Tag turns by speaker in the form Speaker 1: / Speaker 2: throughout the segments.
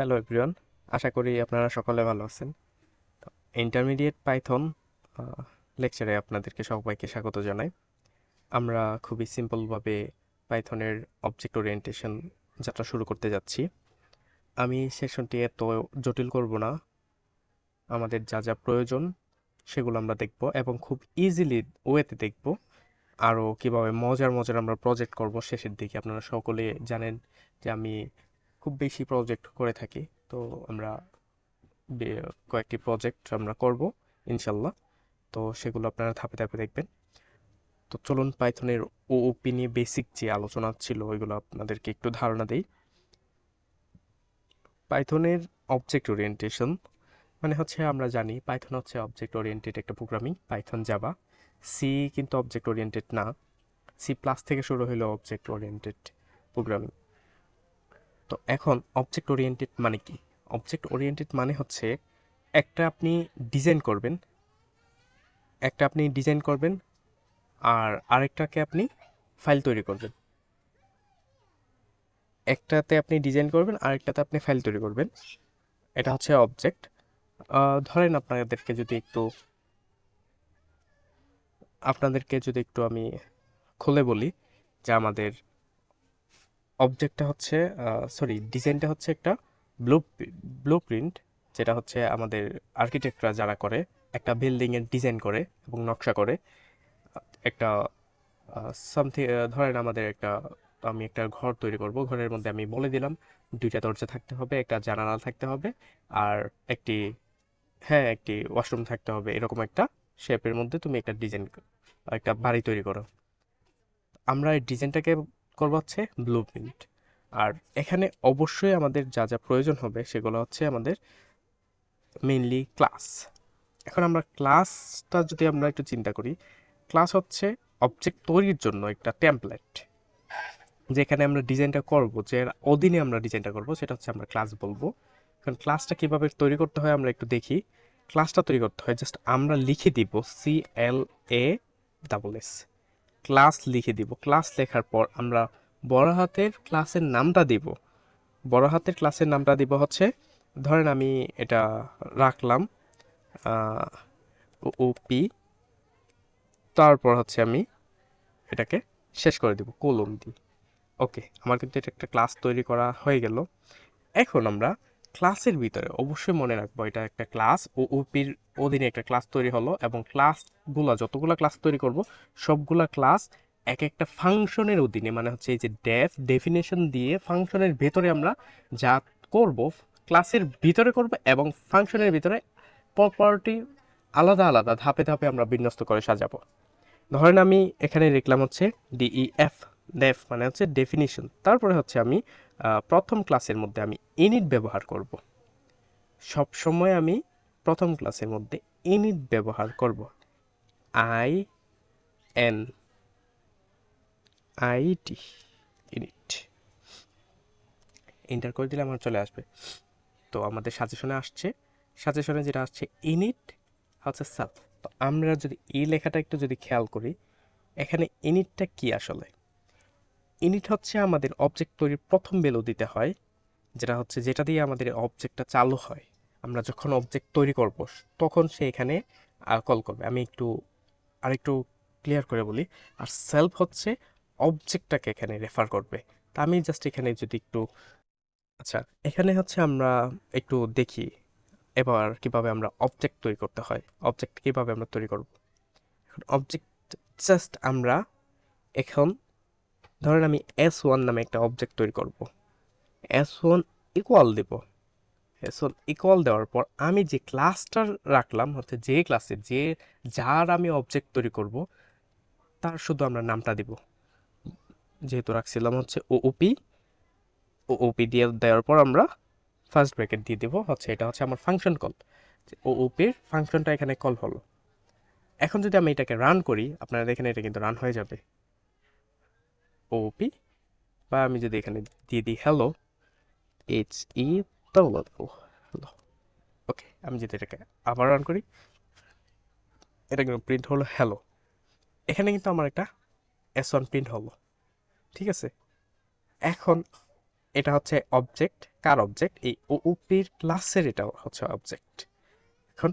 Speaker 1: Hello everyone, আশা করি আপনারা সকলে ভালো আছেন। ইন্টারমিডিয়েট পাইথন লেকচারে আপনাদেরকে সবাইকে স্বাগত জানাই। আমরা খুবই সিম্পলভাবে পাইথনের অবজেক্ট ওরিয়েন্টেশন যাত্রা শুরু করতে যাচ্ছি। আমি সেশনটি এত জটিল করব না। আমাদের যা যা প্রয়োজন সেগুলো আমরা দেখব এবং খুব ইজিলি ওয়েতে দেখব। আরও কীভাবে মজার মজার আমরা প্রজেক্ট করব শেষের দিকে আপনারা সকলে জানেন যে আমি খুব বেশি প্রজেক্ট করে থাকি। তো আমরা কয়েকটি প্রজেক্ট আমরা করব, ইনশাল্লাহ। তো সেগুলো আপনারা ধাপে ধাপে দেখবেন। তো চলুন পাইথনের ওপি নিয়ে বেসিক যে আলোচনা ছিল, ওইগুলো আপনাদেরকে একটু ধারণা দেই। পাইথনের অবজেক্ট ওরিয়েন্টেশন মানে হচ্ছে আমরা জানি পাইথন হচ্ছে অবজেক্ট ওরিয়েন্টেড একটা প্রোগ্রামিং পাইথন জাভা। সি কিন্তু অবজেক্ট ওরিয়েন্টেড না। সি প্লাস থেকে শুরু হলো অবজেক্ট ওরিয়েন্টেড প্রোগ্রামিং তো এখন অবজেক্ট ওরিয়েন্টেড মানে কি? অবজেক্ট ওরিয়েন্টেড মানে হচ্ছে একটা আপনি ডিজাইন করবেন, একটা আপনি ডিজাইন করবেন আর আরেকটাকে আপনি ফাইল তৈরি করবেন। একটাতে আপনি ডিজাইন করবেন, আরেকটাতে আপনি ফাইল তৈরি করবেন। এটা হচ্ছে অবজেক্ট ধরেন আপনাদেরকে যদি একটু, আপনাদেরকে যদি একটু আমি খুলে বলি যে আমাদের অবজেক্টটা হচ্ছে সরি ডিজাইনটা হচ্ছে একটা ব্লু ব্লু প্রিন্ট যেটা হচ্ছে আমাদের আর্কিটেক্টরা যারা করে, একটা বিল্ডিংয়ের ডিজাইন করে এবং নকশা করে। একটা সামথিং ধরেন আমাদের একটা, আমি একটা ঘর তৈরি করব, ঘরের মধ্যে আমি বলে দিলাম, দুইটা দরজা থাকতে হবে, একটা জানালা থাকতে হবে, আর একটি হ্যাঁ একটি ওয়াশরুম থাকতে হবে, এরকম একটা শেপের মধ্যে তুমি একটা ডিজাইন একটা বাড়ি তৈরি করো। আমরা এই ডিজাইনটাকে করব হচ্ছে ব্লু প্রিন্ট আর এখানে অবশ্যই আমাদের যা যা প্রয়োজন হবে সেগুলো হচ্ছে আমাদের মেইনলি ক্লাস এখন আমরা ক্লাসটা যদি আমরা একটু চিন্তা করি ক্লাস হচ্ছে অবজেক্ট তৈরির জন্য একটা টেমপ্লেট যেখানে আমরা ডিজাইনটা করব, যে অধীনে আমরা ডিজাইনটা করব, সেটা হচ্ছে আমরা ক্লাস বলব। কারণ ক্লাসটা কীভাবে তৈরি করতে হয় আমরা একটু দেখি। ক্লাসটা তৈরি করতে হয় জাস্ট আমরা লিখে দিব C L A double S class লিখে দিব। ক্লাস লেখার পর আমরা বড় হাতের ক্লাসের নামটা দিব। বড় হাতের ক্লাসের নামটা দিব হচ্ছে, ধরেন আমি এটা রাখলাম ওপি তারপর হচ্ছে আমি এটাকে শেষ করে দিব, কলম দিই ওকে, আমার কিন্তু এটা একটা ক্লাস তৈরি করা হয়ে গেল। এখন আমরা ক্লাসের ভিতরে অবশ্যই মনে রাখব, এটা একটা ক্লাস, ও ওপির অধীনে একটা ক্লাস তৈরি হলো এবং ক্লাসগুলো, যতগুলো ক্লাস তৈরি করব, সবগুলা ক্লাস এক একটা ফাংশনের অধীনে মানে হচ্ছে এই যে ডেফ ডেফিনেশন দিয়ে ফাংশনের ভেতরে আমরা যা করব ক্লাসের ভিতরে করব এবং ফাংশনের ভিতরে প্রপার্টি আলাদা আলাদা ধাপে ধাপে আমরা বিন্যস্ত করে সাজাবো। ধরেন আমি এখানে লিখলাম হচ্ছে ডিইএফ ডেফ মানে হচ্ছে ডেফিনিশন তারপরে হচ্ছে আমি প্রথম ক্লাসের মধ্যে আমি ইনিট ব্যবহার করব। সব সময় আমি প্রথম ক্লাসের মধ্যে ইনিট ব্যবহার করব। I N I T init enter করে দিলে আমার চলে আসবে। তো আমাদের সাজেশনে আসছে। সাজেশনে যেটা আসছে ইনিট হচ্ছে সেলফ তো আমরা যদি এই লেখাটা একটু যদি খেয়াল করি, এখানে ইনিটটা কি আসলে? ইনিট হচ্ছে আমাদের অবজেক্ট তৈরির প্রথম ভ্যালু দিতে হয়, যেটা হচ্ছে যেটা দিয়ে আমাদের অবজেক্টটা চালু হয়। আমরা যখন অবজেক্ট তৈরি করব, তখন সে এখানে কল করবে। আমি একটু, আরেকটু ক্লিয়ার করে বলি। আর সেলফ হচ্ছে অবজেক্টটাকে এখানে রেফার করবে। তা আমি জাস্ট এখানে যদি একটু আচ্ছা এখানে হচ্ছে আমরা একটু দেখি এবার কীভাবে আমরা অবজেক্ট তৈরি করতে হয়। অবজেক্ট কীভাবে আমরা তৈরি করব? এখন অবজেক্ট জাস্ট আমরা এখন, ধরেন আমি এস ওয়ান নামে একটা অবজেক্ট তৈরি করব। এস ওয়ান ইকুয়াল দেব। এস ওয়ান ইকুয়াল দেওয়ার পর আমি যে ক্লাসটা রাখলাম, হচ্ছে যে ক্লাসে যে, যার আমি অবজেক্ট তৈরি করব, তার শুধু আমরা নামটা দিব। যেহেতু রাখছিলাম হচ্ছে ওপি ওপি দিয়ে দেওয়ার পর আমরা ফার্স্ট ব্র্যাকেট দিয়ে দেবো। হচ্ছে এটা হচ্ছে আমার ফাংশন কল ওপির ফাংশনটা এখানে কল হলো। এখন যদি আমি এটাকে রান করি, আপনারা দেখেন এটা কিন্তু রান হয়ে যাবে। ওপি বা আমি যদি এখানে দিয়ে দিই hello H E hello okay আমি যদি এটাকে আবার রান করি, এটা কিন্তু প্রিন্ট হলো হ্যালো এখানে কিন্তু আমার একটা এস ওয়ান প্রিন্ট হলো। ঠিক আছে? এখন এটা হচ্ছে অবজেক্ট কার অবজেক্ট এই ওপির ক্লাসের এটা হচ্ছে অবজেক্ট এখন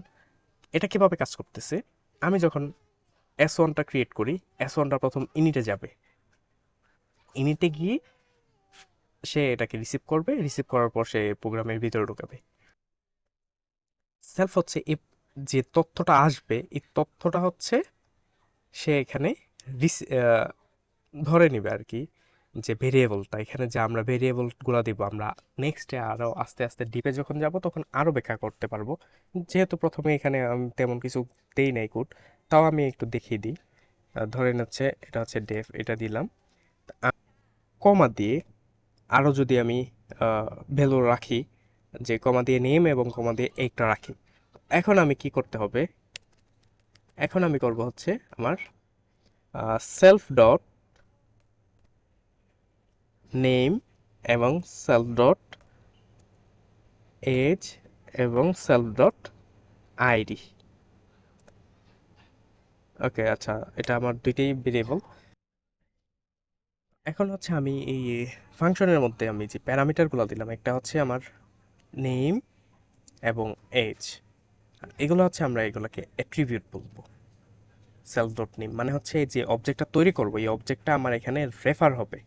Speaker 1: এটা কীভাবে কাজ করতেছে? আমি যখন এস ওয়ানটা ক্রিয়েট করি এস ওয়ানটা প্রথম ইনিটে যাবে। ইনিটে গিয়ে সে এটাকে রিসিভ করবে। রিসিভ করার পর সে প্রোগ্রামের ভিতরে ঢুকাবে। সেলফ হচ্ছে এই যে তথ্যটা আসবে, এই তথ্যটা হচ্ছে সে এখানে ধরে নিবে আর কি যে ভেরিয়েবলটা এখানে যে আমরা ভেরিয়েবলগুলো দিব, আমরা নেক্সটে আরও আস্তে আস্তে ডিপে যখন যাব তখন আরও ব্যাখ্যা করতে পারব। যেহেতু প্রথমে এখানে আমি তেমন কিছু দেই নাই কোড, তাও আমি একটু দেখিয়ে দিই। ধরে ধরেন হচ্ছে এটা হচ্ছে ডেফ এটা দিলাম। কমা দিয়ে আরও যদি আমি ভ্যালু রাখি, যে কমা দিয়ে নেম এবং কমা দিয়ে একটা রাখি, এখন আমি কি করতে হবে? এখন আমি করব হচ্ছে আমার সেলফ ডট নেম এবং সেলফ ডট এজ এবং সেলফ ডট আইডি ওকে আচ্ছা এটা আমার দুইটাই ভেরিয়েবল এখন হচ্ছে আমি এই ফাংশনের মধ্যে আমি যে প্যারামিটারগুলো দিলাম, একটা হচ্ছে আমার নেম এবং এজ এগুলো হচ্ছে আমরা এগুলোকে অ্যাট্রিবিউট বলব। সেলফ ডট নেম মানে হচ্ছে যে অবজেক্টটা তৈরি করব, এই অবজেক্টটা আমার এখানে রেফার হবে।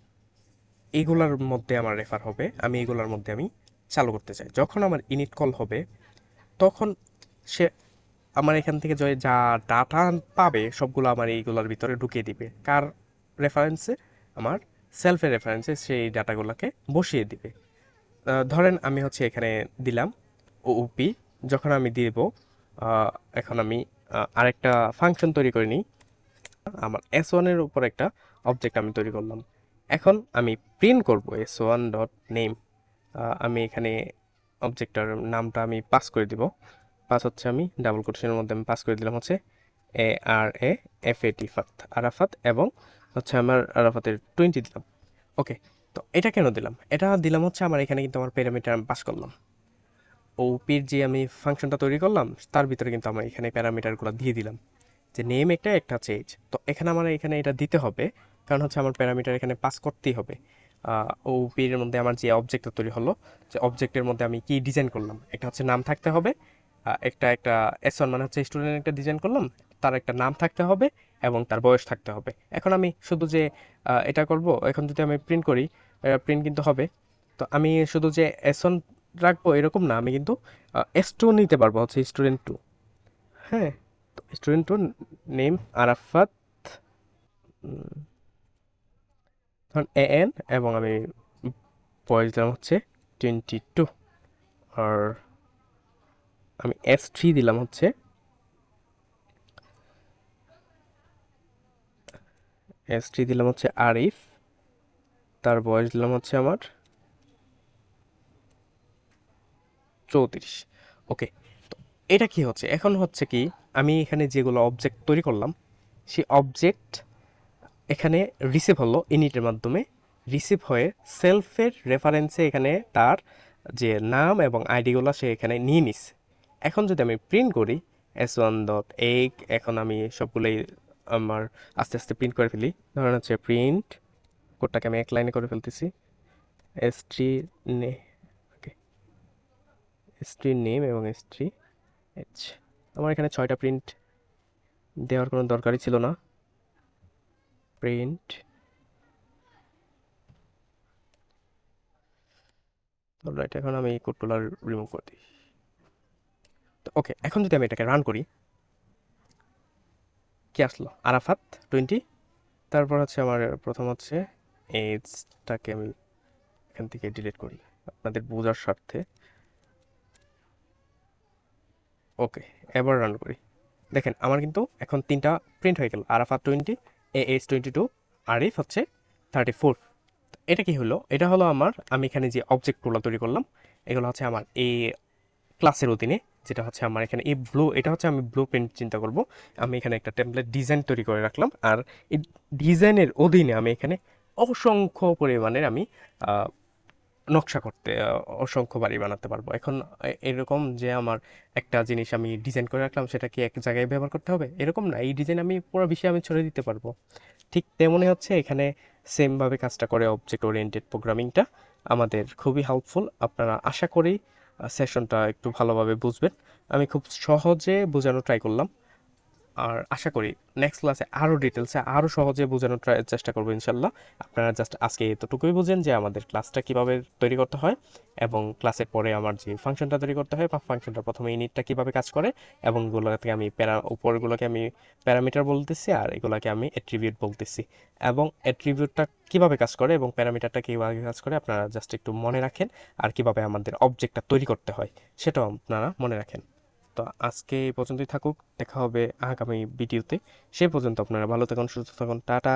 Speaker 1: এইগুলোর মধ্যে আমার রেফার হবে। আমি এগুলোর মধ্যে আমি চালু করতে চাই। যখন আমার ইনিট কল হবে, তখন সে আমার এখান থেকে যে, যা ডাটা পাবে, সবগুলো আমার এইগুলোর ভিতরে ঢুকিয়ে দিবে। কার রেফারেন্সে আমার সেলফের রেফারেন্সে সেই ডাটাগুলোকে বসিয়ে দিবে। ধরেন আমি হচ্ছে এখানে দিলাম ওপি যখন আমি দিব এখন আমি আরেকটা ফাংশন তৈরি করে নিই। আমার এস ওয়ানের উপর একটা অবজেক্ট আমি তৈরি করলাম। এখন আমি প্রিন্ট করব এস ওয়ান ডট নেম আমি এখানে অবজেক্টটার নামটা আমি পাস করে দিব। পাস হচ্ছে আমি ডাবল কোটেশনের মধ্যে আমি পাস করে দিলাম হচ্ছে এ আর এ এফ এ টি ফাত আরাফাত এবং হচ্ছে আমার আরাফাতের টোয়েন্টি দিলাম। ওকে তো এটা কেন দিলাম? এটা দিলাম হচ্ছে আমার এখানে কিন্তু আমার প্যারামিটার আমি পাস করলাম। ও ওপির যে আমি ফাংশনটা তৈরি করলাম, তার ভিতরে কিন্তু আমার এখানে প্যারামিটারগুলো দিয়ে দিলাম। যে নেম একটা একটা চেঞ্জ তো এখানে আমার এখানে এটা দিতে হবে। কারণ হচ্ছে আমার প্যারামিটার এখানে পাস করতেই হবে। ওপির মধ্যে আমার যে অবজেক্টটা তৈরি হলো, যে অবজেক্টের মধ্যে আমি কি ডিজাইন করলাম? একটা হচ্ছে নাম থাকতে হবে একটা একটা এস মানে হচ্ছে স্টুডেন্ট একটা ডিজাইন করলাম, তার একটা নাম থাকতে হবে এবং তার বয়স থাকতে হবে। এখন আমি শুধু যে এটা করব, এখন যদি আমি প্রিন্ট করি প্রিন্ট কিন্তু হবে। তো আমি শুধু যে এস ওয়ান রাখব এরকম না, আমি কিন্তু এস টু নিতে পারব, হচ্ছে স্টুডেন্ট টু হ্যাঁ তো স্টুডেন্ট টু নেম আরাফাত ধরুন এ এন এবং আমি বয়স দিলাম হচ্ছে টোয়েন্টি টু আর আমি এস থ্রি দিলাম হচ্ছে এস থ্রি দিলাম হচ্ছে আরিফ। তার বয়স দিলাম হচ্ছে আমার চৌত্রিশ। ওকে, তো এটা কি হচ্ছে? এখন হচ্ছে কি আমি এখানে যেগুলো অবজেক্ট তৈরি করলাম, সেই অবজেক্ট এখানে রিসিভ হলো ইনিটের মাধ্যমে। রিসিভ হয়ে সেলফের রেফারেন্সে এখানে তার যে নাম এবং আইডিগুলো সে এখানে নিয়ে নিস এখন যদি আমি প্রিন্ট করি এস ওয়ান ডট এক এখন আমি সবগুলোই আমার আস্তে আস্তে প্রিন্ট করে ফেলি। ধরেন হচ্ছে প্রিন্ট কোডটাকে আমি এক লাইনে করে ফেলতেছি। এস টি নে ওকে এস টি নেম এবং এস টি এইচ আমার এখানে ছয়টা প্রিন্ট দেওয়ার কোনো দরকারই ছিল না। প্রিন্ট রাইট এখন আমি কোডগুলো রিমুভ করে দিই। তো ওকে এখন যদি আমি এটাকে রান করি, কি আসলো? আরাফাত টোয়েন্টি তারপর হচ্ছে আমার প্রথম হচ্ছে এজটাকে আমি এখান থেকে ডিলিট করি, আপনাদের বোঝার স্বার্থে। ওকে এবার রান করি। দেখেন, আমার কিন্তু এখন তিনটা প্রিন্ট হয়ে গেল, Arafat twenty A twenty two R F হচ্ছে থার্টি ফোর এটা কি হলো? এটা হলো আমার, আমি এখানে যে অবজেক্টগুলো তৈরি করলাম, এগুলো হচ্ছে আমার এই ক্লাসের অধীনে, যেটা হচ্ছে আমার এখানে এই ব্লু এটা হচ্ছে আমি ব্লু প্রিন্ট চিন্তা করব। আমি এখানে একটা টেমপ্লেট ডিজাইন তৈরি করে রাখলাম, আর এই ডিজাইনের অধীনে আমি এখানে অসংখ্য পরিমাণের আমি নকশা করতে অসংখ্য বাড়ি বানাতে পারব। এখন এরকম যে আমার একটা জিনিস আমি ডিজাইন করে রাখলাম সেটা কি এক জায়গায় ব্যবহার করতে হবে, এরকম না। এই ডিজাইন আমি পুরো বিষয়ে আমি ছড়িয়ে দিতে পারব। ঠিক তেমনই হচ্ছে এখানে সেমভাবে কাজটা করে অবজেক্ট ওরিয়েন্টেড প্রোগ্রামিংটা আমাদের খুবই হেল্পফুল আপনারা আশা করি সেশনটা একটু ভালোভাবে বুঝবেন। আমি খুব সহজে বোঝানো ট্রাই করলাম। আর আশা করি নেক্সট ক্লাসে আরও ডিটেলসে আরও সহজে বোঝানোর চেষ্টা করব ইনশাল্লাহ। আপনারা জাস্ট আজকে এতটুকুই বুঝেন যে আমাদের ক্লাসটা কীভাবে তৈরি করতে হয় এবং ক্লাসের পরে আমার যে ফাংশনটা তৈরি করতে হয় বা ফাংশনটা প্রথমে ইউনিটটা কীভাবে কাজ করে এবং এগুলোকে আমি প্যারা উপরগুলোকে আমি প্যারামিটার বলতেছি আর এগুলোকে আমি অ্যাট্রিবিউট বলতেছি। এবং অ্যাট্রিবিউটটা কীভাবে কাজ করে এবং প্যারামিটারটা কীভাবে কাজ করে আপনারা জাস্ট একটু মনে রাখেন আর কীভাবে আমাদের অবজেক্টটা তৈরি করতে হয়, সেটাও আপনারা মনে রাখেন। তো আজকে এই পর্যন্তই থাকুক। দেখা হবে আগামী ভিডিওতে। সে পর্যন্ত আপনারা ভালো থাকুন, সুস্থ থাকুন। টাটা।